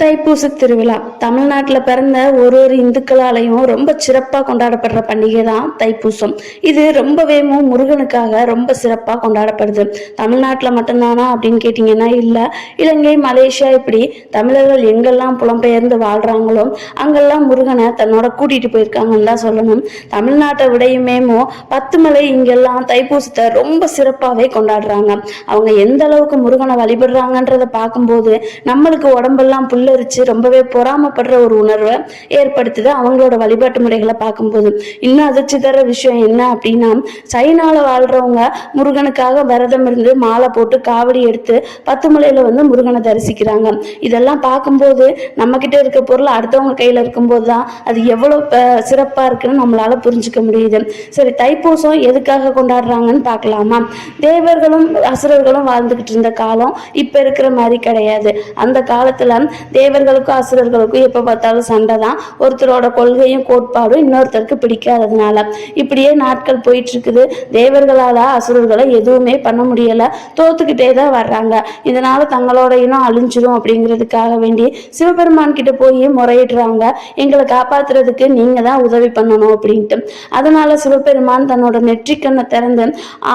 தைப்பூச திருவிழா. தமிழ்நாட்டில் பிறந்த ஒரு ஒரு இந்துக்களாலையும் ரொம்ப சிறப்பாக கொண்டாடப்படுற பண்டிகை தான் தைப்பூசம். இது ரொம்பவே முருகனுக்காக ரொம்ப சிறப்பாக கொண்டாடப்படுது. தமிழ்நாட்டில் மட்டும்தானா அப்படின்னு கேட்டிங்கன்னா இல்லை. இலங்கை மலேசியா இப்படி தமிழர்கள் எங்கெல்லாம் புலம்பெயர்ந்து வாழ்கிறாங்களோ அங்கெல்லாம் முருகனை தன்னோட கூட்டிகிட்டு போயிருக்காங்கன்னு தான் சொல்லணும். தமிழ்நாட்டை விடையுமேமோ பத்து மலை இங்கெல்லாம் தைப்பூசத்தை ரொம்ப சிறப்பாகவே கொண்டாடுறாங்க. அவங்க எந்த அளவுக்கு முருகனை வழிபடுறாங்கன்றதை பார்க்கும்போது நம்மளுக்கு உடம்பெல்லாம் புல் புல்லரிச்சு ரொம்பவே பொறாமப்படுற ஒரு உணர்வை ஏற்படுத்துது அவங்களோட வழிபாட்டு முறைகளை பார்க்கும்போது. இன்னும் அதிர்ச்சி தர விஷயம் என்ன அப்படின்னா சைனால வாழ்றவங்க முருகனுக்காக விரதம் இருந்து மாலை போட்டு காவடி எடுத்து பத்து மலையில வந்து முருகனை தரிசிக்கிறாங்க. இதெல்லாம் பார்க்கும்போது நம்ம கிட்ட இருக்க பொருள் அடுத்தவங்க கையில இருக்கும்போது தான் அது எவ்வளவு சிறப்பா இருக்குன்னு நம்மளால புரிஞ்சுக்க முடியுது. சரி தைப்பூசம் எதுக்காக கொண்டாடுறாங்கன்னு பார்க்கலாமா? தேவர்களும் அசுரர்களும் வாழ்ந்துகிட்டு இருந்த காலம் இப்ப இருக்கிற மாதிரி கிடையாது. அந்த காலத்துல தேவர்களுக்கும் அசுரர்களுக்கும் எப்போ பார்த்தாலும் சண்டை தான். ஒருத்தரோட கொள்கையும் கோட்பாடும் இன்னொருத்தருக்கு பிடிக்காததுனால. இப்படியே நாட்கள் போயிட்டு இருக்குது தேவர்களால் அசுரர்களை எதுவுமே பண்ண முடியலை. தோத்துக்கிட்டே தான் வர்றாங்க. இதனால தங்களோட இனம் அழிஞ்சிரும் அப்படிங்கிறதுக்காக வேண்டி சிவபெருமான் கிட்ட போய் முறையிடுறாங்க. எங்களை காப்பாத்துறதுக்கு நீங்க தான் உதவி பண்ணணும் அப்படின்ட்டு. அதனால சிவபெருமான் தன்னோட நெற்றிக்கண்ணை திறந்து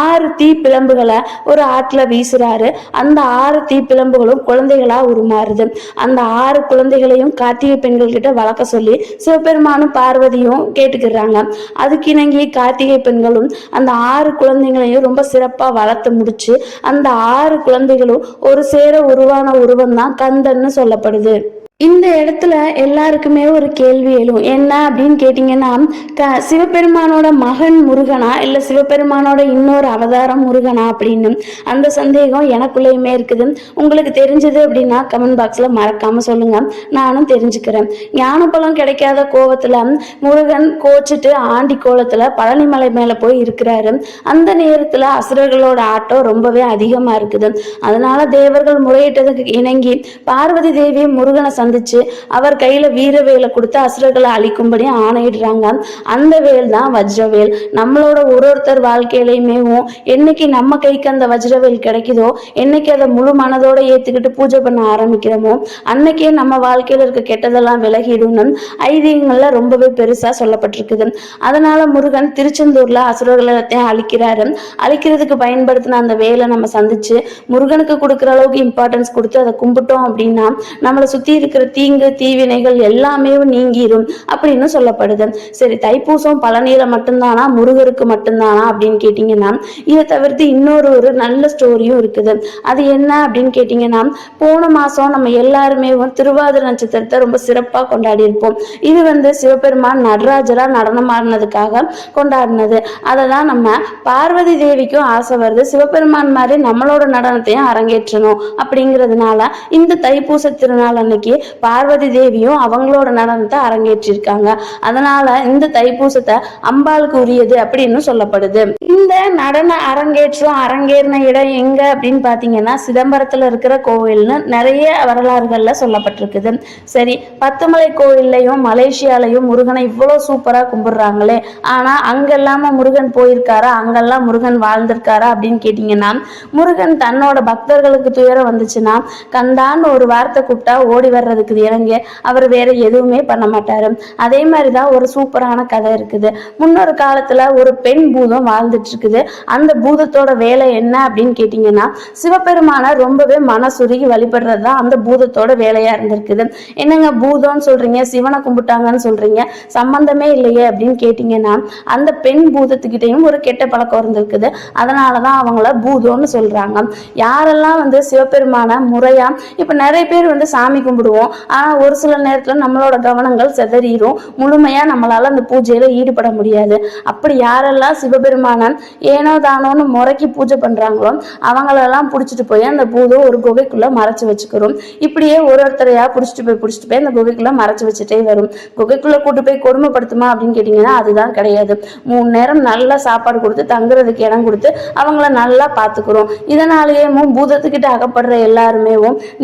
ஆறு தீ பிளம்புகளை ஒரு ஆற்றுல வீசுறாரு. அந்த ஆறு தீ பிளம்புகளும் குழந்தைகளா உருமாறுது. அந்த ஆறு குழந்தைகளையும் கார்த்திகை பெண்கள் கிட்ட வளர்க்க சொல்லி சிவபெருமானும் பார்வதியும் கேட்டுக்கிறாங்க. அதுக்கு இணங்கி கார்த்திகை பெண்களும் அந்த ஆறு குழந்தைகளையும் ரொம்ப சிறப்பா வளர்த்து முடிச்சு அந்த ஆறு குழந்தைகளும் ஒரு சேர உருவான உருவம் தான் கந்தன்னு சொல்லப்படுது. இந்த இடத்துல எல்லாருக்குமே ஒரு கேள்வி எழும். என்ன அப்படின்னு கேட்டிங்கன்னா க சிவபெருமானோட மகன் முருகனா இல்லை சிவபெருமானோட இன்னொரு அவதாரம் முருகனா அப்படின்னு. அந்த சந்தேகம் எனக்குள்ளேயுமே இருக்குது. உங்களுக்கு தெரிஞ்சது அப்படின்னா கமெண்ட் பாக்ஸில் மறக்காமல் சொல்லுங்க. நானும் தெரிஞ்சுக்கிறேன். ஞானப்பழம் கிடைக்காத கோவத்தில் முருகன் கோச்சிட்டு ஆண்டி கோலத்தில் பழனிமலை மேலே போய் இருக்கிறாரு. அந்த நேரத்தில் அசுரர்களோட ஆட்டம் ரொம்பவே அதிகமாக இருக்குது. அதனால தேவர்கள் முறையிட்டதுக்கு இணங்கி பார்வதி தேவி முருகனை சந்திச்சு அவர் கையில வீர வேலை கொடுத்து அசுரர்களை அழிக்கும்படி ஆணையிடுறாங்க. அந்த வேல் தான் வஜ்ரவேல். நம்மளோட ஒரு ஒருத்தர் வாழ்க்கையிலையுமேவும் என்னைக்கு நம்ம கைக்கு அந்த வஜ்ரவேல் கிடைக்குதோ என்னைக்கு அதை முழு மனதோட ஏத்துக்கிட்டு பூஜை பண்ண ஆரம்பிக்கிறோமோ அன்னைக்கே நம்ம வாழ்க்கையில இருக்க கெட்டதெல்லாம் விலகிடும்னு ஐதீகங்கள்ல ரொம்பவே பெருசா சொல்லப்பட்டிருக்குது. அதனால முருகன் திருச்செந்தூர்ல அசுரர்களை அழிக்கிறாரு. அழிக்கிறதுக்கு பயன்படுத்தின அந்த வேலை நம்ம சந்திச்சு முருகனுக்கு கொடுக்குற அளவுக்கு இம்பார்ட்டன்ஸ் கொடுத்து அதை கும்பிட்டோம் அப்படின்னா நம்மளை சுத்தி இருக்க இருக்கிற தீங்கு தீவினைகள் எல்லாமே நீங்கிடும் அப்படின்னு சொல்லப்படுது. சரி தைப்பூசம் பழனியில மட்டும்தானா முருகருக்கு மட்டும்தானா அப்படின்னு கேட்டீங்கன்னா இதை தவிர்த்து இன்னொரு ஒரு நல்ல ஸ்டோரியும் இருக்குது. அது என்ன அப்படின்னு கேட்டீங்கன்னா போன மாசம் நம்ம எல்லாருமே திருவாதிர நட்சத்திரத்தை ரொம்ப சிறப்பா கொண்டாடி இருப்போம் இது வந்து சிவபெருமான் நடராஜரா நடனம் ஆடினதுக்காக கொண்டாடினது. அதை தான் நம்ம பார்வதி தேவிக்கும் ஆசை வருது. சிவபெருமான் மாதிரி நம்மளோட நடனத்தையும் அரங்கேற்றணும் அப்படிங்கிறதுனால இந்த தைப்பூச திருநாள் அன்னைக்கு பார்வதி தேவியும் அவங்களோட நடனத்தை அரங்கேற்றிருக்காங்க. அதனால இந்த தைப்பூசத்தை அம்பாளுக்கு உரியது அப்படின்னு சொல்லப்படுது. இந்த நடன அரங்கேற்றம் அரங்கேறின இடம் எங்க அப்படின்னு பாத்தீங்கன்னா சிதம்பரத்துல இருக்கிற கோவில்னு நிறைய வரலாறுகள்ல சொல்லப்பட்டிருக்குது. சரி பத்துமலை கோவில்லையும் மலேசியாலையும் முருகனை இவ்வளவு சூப்பரா கும்பிடுறாங்களே. ஆனா அங்க இல்லாம முருகன் போயிருக்காரா? அங்கெல்லாம் முருகன் வாழ்ந்திருக்காரா அப்படின்னு கேட்டீங்கன்னா முருகன் தன்னோட பக்தர்களுக்கு துயரம் வந்துச்சுன்னா கந்தான்னு ஒரு வார்த்தை கூப்பிட்டா ஓடி வர்ற இருக்குது இறங்க அவர் வேற எதுவுமே பண்ண மாட்டாரு. அதே மாதிரி தான் ஒரு சூப்பரான கதை இருக்குது. முன்னொரு காலத்துல ஒரு பெண் பூதம் வாழ்ந்துட்டு இருக்குது. அந்த பூதத்தோட வேலை என்ன அப்படின்னு கேட்டீங்கன்னா சிவபெருமான ரொம்பவே மனசுருகி வழிபடுறது தான் அந்த பூதத்தோட வேலையா இருந்திருக்குது. என்னங்க பூதம்னு சொல்றீங்க சிவனை கும்பிட்டாங்கன்னு சொல்றீங்க சம்பந்தமே இல்லையே அப்படின்னு கேட்டீங்கன்னா அந்த பெண் பூதத்துக்கிட்டையும் ஒரு கெட்ட பழக்கம் இருந்திருக்குது. அதனாலதான் அவங்கள பூதம்னு சொல்றாங்க. யாரெல்லாம் வந்து சிவபெருமான முறையா இப்ப நிறைய பேர் வந்து சாமி கும்பிடுவோம் இருக்கும் ஆனா ஒரு சில நேரத்துல நம்மளோட கவனங்கள் செதறிடும் முழுமையா நம்மளால அந்த பூஜையில ஈடுபட முடியாது. அப்படி யாரெல்லாம் சிவபெருமானன் ஏனோ தானோன்னு முறைக்கு பூஜை பண்றாங்களோ அவங்களெல்லாம் பிடிச்சிட்டு போய் அந்த பூதம் ஒரு குகைக்குள்ள மறைச்சு வச்சுக்கிறோம். இப்படியே ஒரு ஒருத்தரையா பிடிச்சிட்டு போய் பிடிச்சிட்டு போய் அந்த குகைக்குள்ள மறைச்சு வச்சுட்டே வரும். குகைக்குள்ள கூட்டு போய் கொடுமைப்படுத்துமா அப்படின்னு கேட்டீங்கன்னா அதுதான் கிடையாது. மூணு நேரம் நல்லா சாப்பாடு கொடுத்து தங்குறதுக்கு இடம் கொடுத்து அவங்கள நல்லா பார்த்துக்கிறோம் இதனாலேயே பூதத்துக்கிட்ட அகப்படுற எல்லாருமே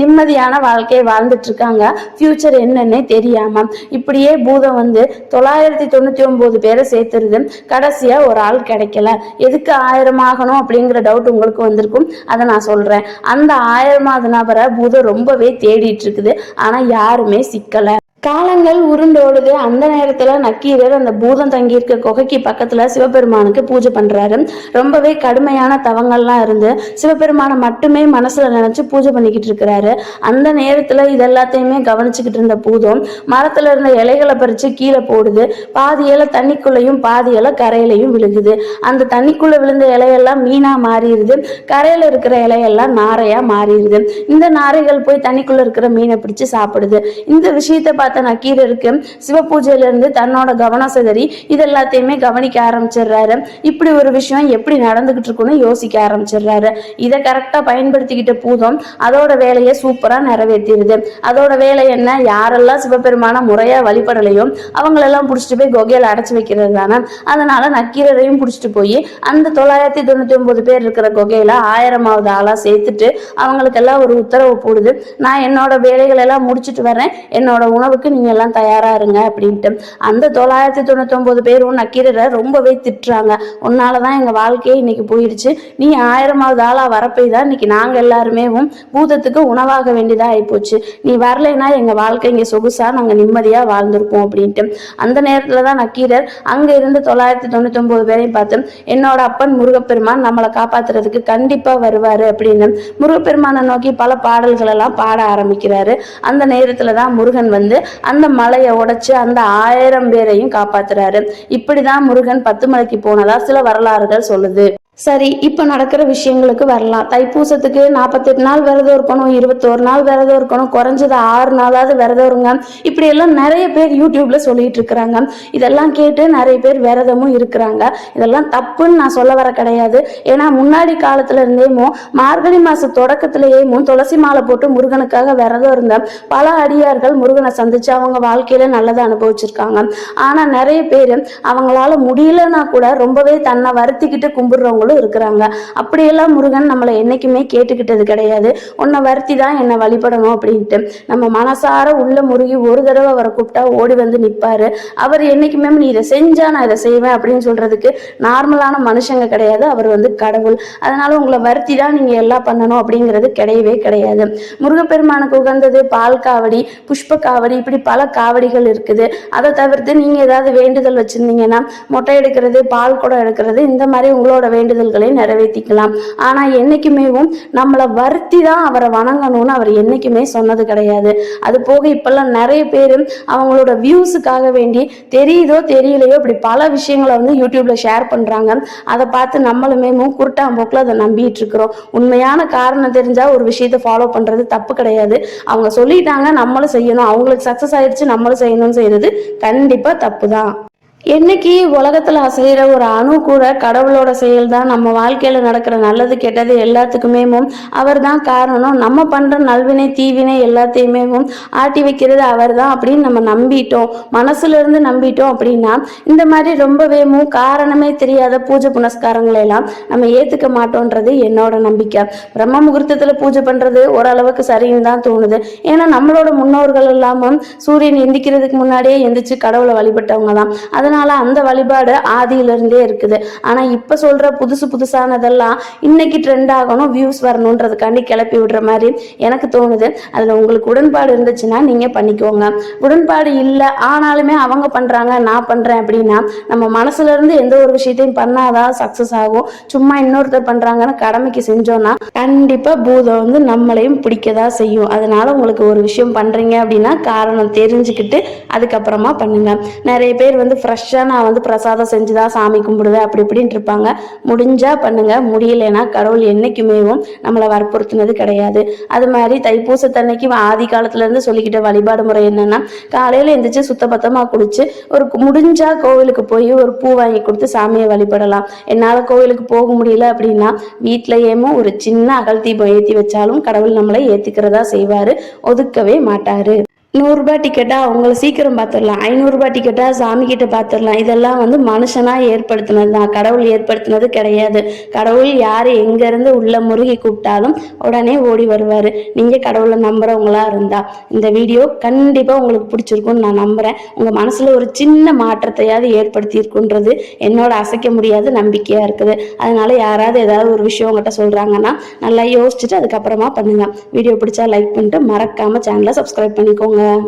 நிம்மதியான வாழ்க்கையை வாழ்ந்துட்டு இருக்காங்க. இருக்காங்க ஃபியூச்சர் என்னன்னே தெரியாம. இப்படியே பூதம் வந்து தொள்ளாயிரத்தி தொண்ணூத்தி ஒன்பது பேரை சேர்த்துருது. கடைசியா ஒரு ஆள் கிடைக்கல. எதுக்கு ஆயிரம் ஆகணும் அப்படிங்கிற டவுட் உங்களுக்கு வந்திருக்கும். அதை நான் சொல்றேன். அந்த ஆயிரமாவது நபரை பூதம் ரொம்பவே தேடிட்டு இருக்குது. ஆனா யாருமே சிக்கல. காலங்கள் உருண்டோடுது. அந்த நேரத்துல நக்கீரர் அந்த பூதம் தங்கியிருக்க குகைக்கு பக்கத்துல சிவபெருமானுக்கு பூஜை பண்றாரு. ரொம்பவே கடுமையான தவங்கள்லாம் இருந்து சிவபெருமானை மட்டுமே மனசுல நினைச்சு பூஜை பண்ணிக்கிட்டு இருக்கிறாரு. அந்த நேரத்துல இது எல்லாத்தையுமே கவனிச்சுக்கிட்டு இருந்த பூதம் மரத்துல இருந்த இலைகளை பறிச்சு கீழே போடுது. பாதி இலை தண்ணிக்குள்ளேயும் பாதி இலை கரையிலையும் விழுகுது. அந்த தண்ணிக்குள்ள விழுந்த இலையெல்லாம் மீனா மாறிடுது. கரையில இருக்கிற இலையெல்லாம் நாரையா மாறிடுது. இந்த நாரைகள் போய் தண்ணிக்குள்ள இருக்கிற மீனை பிடிச்சு சாப்பிடுது. இந்த விஷயத்தை பார்த்த நக்கீரருக்கு சிவபூஜையில இருந்து தன்னோட கவனம் சிதறி இது எல்லாத்தையுமே கவனிக்க ஆரம்பிச்சிடுறாரு. இப்படி ஒரு விஷயம் எப்படி நடந்துகிட்டு இருக்குன்னு யோசிக்க ஆரம்பிச்சிடுறாரு. இதை கரெக்டா பயன்படுத்திக்கிட்ட பூதம் அதோட வேலையை சூப்பரா நிறைவேற்றிடுது. அதோட வேலை என்ன? யாரெல்லாம் சிவபெருமான முறையா வழிபடலையோ அவங்களெல்லாம் பிடிச்சிட்டு போய் கொகையில அடைச்சு வைக்கிறது தானே. அதனால நக்கீரரையும் பிடிச்சிட்டு போய் அந்த தொள்ளாயிரத்தி தொண்ணூத்தி ஒன்பது பேர் இருக்கிற கொகையில ஆயிரமாவது ஆளா சேர்த்துட்டு அவங்களுக்கெல்லாம் ஒரு உத்தரவு போடுது. நான் என்னோட வேலைகள் எல்லாம் முடிச்சிட்டு வரேன். என்னோட உணவு உணவுக்கு நீங்கள் எல்லாம் தயாராக இருங்க அப்படின்ட்டு. அந்த தொள்ளாயிரத்தி தொண்ணூத்தொம்பது பேரும் நக்கீரரை ரொம்பவே திட்டுறாங்க. உன்னால தான் எங்கள் வாழ்க்கையே இன்னைக்கு போயிடுச்சு. நீ ஆயிரமாவது ஆளாக வரப்போய் தான் இன்னைக்கு நாங்கள் எல்லாருமே பூதத்துக்கு உணவாக வேண்டியதாக ஆயிப்போச்சு. நீ வரலைன்னா எங்கள் வாழ்க்கை இங்கே சொகுசாக நாங்கள் நிம்மதியாக வாழ்ந்திருப்போம் அப்படின்ட்டு. அந்த நேரத்தில் தான் நக்கீரர் அங்கே இருந்து தொள்ளாயிரத்தி தொண்ணூத்தொம்பது பேரையும் பார்த்து என்னோட அப்பன் முருகப்பெருமான் நம்மளை காப்பாத்துறதுக்கு கண்டிப்பாக வருவார் அப்படின்னு. முருகப்பெருமானை நோக்கி பல பாடல்களெல்லாம் பாட ஆரம்பிக்கிறாரு. அந்த நேரத்தில் தான் முருகன் வந்து அந்த மலையை உடைச்சு அந்த ஆயிரம் பேரையும் காப்பாத்துறாரு. இப்படிதான் முருகன் பத்து மலைக்கு போனதா சில வரலாறுகள் சொல்லுது. சரி இப்போ நடக்கிற விஷயங்களுக்கு வரலாம். தைப்பூசத்துக்கு நாற்பத்தெட்டு நாள் விரதம் இருக்கணும் இருபத்தோரு நாள் விரதம் இருக்கணும் குறைஞ்சது ஆறு நாளாவது விரதம் இருங்க. இப்படி எல்லாம் நிறைய பேர் யூடியூப்ல சொல்லிட்டு இருக்கிறாங்க. இதெல்லாம் கேட்டு நிறைய பேர் விரதமும் இருக்கிறாங்க. இதெல்லாம் தப்புன்னு நான் சொல்ல வர கிடையாது. ஏன்னா முன்னாடி காலத்துல இருந்தேமோ மார்கழி மாச தொடக்கத்திலேயேமோ துளசி மாலை போட்டு முருகனுக்காக விரதம் இருந்த பல அடியார்கள் முருகனை சந்திச்சு அவங்க வாழ்க்கையில நல்லதை அனுபவிச்சிருக்காங்க. ஆனா நிறைய பேர் அவங்களால முடியலன்னா கூட ரொம்பவே தன்னை வருத்திக்கிட்டு கும்பிடுறவங்களும் இருக்கிறாங்க. அப்படியெல்லாம் முருகன் நம்மளை என்னைக்குமே கேட்டுக்கிட்டது கிடையாது. உன்னை வருத்தி தான் என்னை வழிபடணும் அப்படின்ட்டு. நம்ம மனசார உள்ள முருகி ஒரு தடவை அவரை கூப்பிட்டா ஓடி வந்து நிற்பாரு அவர் என்னைக்குமே நீ இதை செஞ்சா நான் இதை செய்வேன் அப்படின்னு சொல்றதுக்கு நார்மலான மனுஷங்க கிடையாது. அவர் வந்து கடவுள். அதனால உங்களை வருத்தி தான் நீங்க எல்லாம் பண்ணணும் அப்படிங்கிறது கிடையவே கிடையாது. முருகப்பெருமானுக்கு உகந்தது பால் காவடி புஷ்ப காவடி இப்படி பல காவடிகள் இருக்குது. அதை தவிர்த்து நீங்க ஏதாவது வேண்டுதல் வச்சிருந்தீங்கன்னா மொட்டை எடுக்கிறது பால் குடம் எடுக்கிறது இந்த மாதிரி உங்களோட வேண்டுதல் வேண்டுதல்களை நிறைவேற்றிக்கலாம். ஆனா என்னைக்குமேவும் நம்மளை வருத்தி தான் அவரை வணங்கணும்னு அவர் என்னைக்குமே சொன்னது கிடையாது. அது போக இப்பெல்லாம் நிறைய பேர் அவங்களோட வியூஸுக்காக வேண்டி தெரியுதோ தெரியலையோ இப்படி பல விஷயங்களை வந்து யூடியூப்ல ஷேர் பண்றாங்க. அதை பார்த்து நம்மளுமே குருட்டாம்போக்கில் அதை நம்பிட்டு இருக்கிறோம். உண்மையான காரணம் தெரிஞ்சா ஒரு விஷயத்தை ஃபாலோ பண்றது தப்பு கிடையாது. அவங்க சொல்லிட்டாங்க நம்மளும் செய்யணும். அவங்களுக்கு சக்சஸ் ஆயிடுச்சு நம்மளும் செய்யணும்னு செய்யறது கண்டிப்பா தப்பு தான் என்னைக்கு உலகத்துல அசைகிற ஒரு அணு கூட கடவுளோட செயல் தான் நம்ம வாழ்க்கையில நடக்கிற நல்லது கெட்டது எல்லாத்துக்குமே அவர் தான் காரணம். நம்ம பண்ற நல்வினை தீவினை எல்லாத்தையுமே ஆட்டி வைக்கிறது அவர் தான் அப்படின்னு நம்ம நம்பிட்டோம். மனசுல இருந்து நம்பிட்டோம் அப்படின்னா இந்த மாதிரி ரொம்பவே காரணமே தெரியாத பூஜை புனஸ்காரங்களை எல்லாம் நம்ம ஏத்துக்க மாட்டோன்றது என்னோட நம்பிக்கை. பிரம்ம முகூர்த்தத்துல பூஜை பண்றது ஓரளவுக்கு சரின்னு தான் தோணுது. ஏன்னா நம்மளோட முன்னோர்கள் எல்லாமும் சூரியன் எந்திக்கிறதுக்கு முன்னாடியே எந்திரிச்சு கடவுளை வழிபட்டவங்க தான் அதை அதனால அந்த வழிபாடு ஆதியிலிருந்தே இருக்குது. ஆனா இப்ப சொல்ற புதுசு புதுசானதெல்லாம் இன்னைக்கு ட்ரெண்ட் ஆகணும் வியூஸ் வரணுன்றதுக்காண்டி கிளப்பி விடுற மாதிரி எனக்கு தோணுது. அதுல உங்களுக்கு உடன்பாடு இருந்துச்சுன்னா நீங்க பண்ணிக்கோங்க. உடன்பாடு இல்லை ஆனாலுமே அவங்க பண்றாங்க நான் பண்றேன் அப்படின்னா நம்ம மனசுல இருந்து எந்த ஒரு விஷயத்தையும் பண்ணாதான் சக்சஸ் ஆகும். சும்மா இன்னொருத்தர் பண்றாங்கன்னு கடமைக்கு செஞ்சோம்னா கண்டிப்பா பூதம் வந்து நம்மளையும் பிடிக்கதா செய்யும். அதனால உங்களுக்கு ஒரு விஷயம் பண்றீங்க அப்படின்னா காரணம் தெரிஞ்சுக்கிட்டு அதுக்கப்புறமா பண்ணுங்க. நிறைய பேர் வந்து ஃப்ரெஷ்ஷாக நான் வந்து பிரசாதம் செஞ்சு தான் சாமி கும்பிடுவேன் அப்படி இப்படின்ட்டு இருப்பாங்க. முடிஞ்சால் பண்ணுங்கள் முடியலைன்னா கடவுள் என்றைக்குமேவும் நம்மளை வற்புறுத்தினது கிடையாது. அது மாதிரி தைப்பூசத்தன்னைக்கு ஆதி காலத்துலேருந்து சொல்லிக்கிட்ட வழிபாடு முறை என்னன்னா காலையில் எந்திரிச்சு சுத்தபத்தமாக குளித்து ஒரு முடிஞ்சால் கோவிலுக்கு போய் ஒரு பூ வாங்கி கொடுத்து சாமியை வழிபடலாம். என்னால் கோவிலுக்கு போக முடியல அப்படின்னா வீட்டிலையேமோ ஒரு சின்ன அகல் தீபம் ஏற்றி வச்சாலும் கடவுள் நம்மளை ஏற்றுக்கிறதா செய்வார் ஒதுக்கவே மாட்டார். நூறுரூபா டிக்கெட்டாக அவங்கள சீக்கிரம் பார்த்துடலாம் ஐநூறுரூபா டிக்கெட்டாக சாமி கிட்ட பார்த்துடலாம் இதெல்லாம் வந்து மனுஷனாக ஏற்படுத்தினது தான். கடவுள் ஏற்படுத்தினது கிடையாது. கடவுள் யார் எங்கேருந்து உள்ள முருகி கூப்பிட்டாலும் உடனே ஓடி வருவார். நீங்கள் கடவுளை நம்புகிறவங்களா இருந்தால் இந்த வீடியோ கண்டிப்பாக உங்களுக்கு பிடிச்சிருக்கும்னு நான் நம்புகிறேன் உங்கள் மனசில் ஒரு சின்ன மாற்றத்தையாவது ஏற்படுத்தியிருக்குன்றது என்னோட அசைக்க முடியாத நம்பிக்கையாக இருக்குது. அதனால யாராவது ஏதாவது ஒரு விஷயம் உங்கள்கிட்ட சொல்கிறாங்கன்னா நல்லா யோசிச்சுட்டு அதுக்கப்புறமா பண்ணுங்கள் வீடியோ பிடிச்சா லைக் பண்ணிட்டு மறக்காமல் சேனலை சப்ஸ்கிரைப் பண்ணிக்கோங்க. Oh.